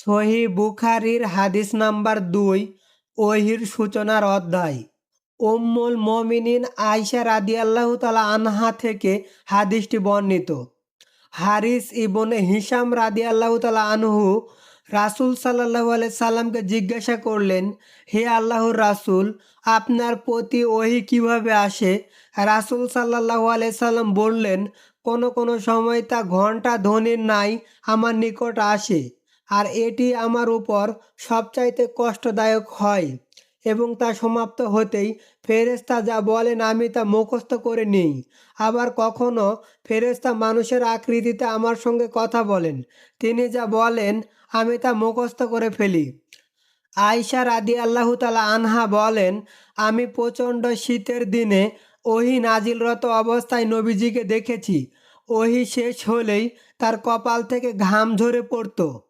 সহি বুখারির হাদিস নাম্বার দুই, ওহির সূচনার অধ্যায়। উম্মুল মমিনিন আয়সা রাদিয়াল্লাহু তালা আনহা থেকে হাদিসটি বর্ণিত। হারিস ইবনে হিসাম রাদিয়াল্লাহু তালা আনহু রাসুল সাল্লাহু আলাই সাল্লামকে জিজ্ঞাসা করলেন, হে আল্লাহর রাসুল, আপনার প্রতি ওহি কীভাবে আসে? রাসুল সাল্লাহু আলাই সাল্লাম বললেন, কোনো কোনো সময় তা ঘণ্টা ধ্বনির নাই, আমার নিকট আসে। আর এটি আমার উপর সবচাইতে কষ্টদায়ক হয় এবং তা সমাপ্ত হতেই ফেরেস্তা যা বলেন আমি তা মুখস্থ করে নিই। আবার কখনো ফেরেস্তা মানুষের আকৃতিতে আমার সঙ্গে কথা বলেন। তিনি যা বলেন আমি তা মুখস্থ করে ফেলি। আয়সা রাদি আল্লাহ তালা আনহা বলেন, আমি প্রচণ্ড শীতের দিনে ওহি নাজিলরত অবস্থায় নবীজিকে দেখেছি। ওহি শেষ হলেই তার কপাল থেকে ঘাম ঝরে পড়তো।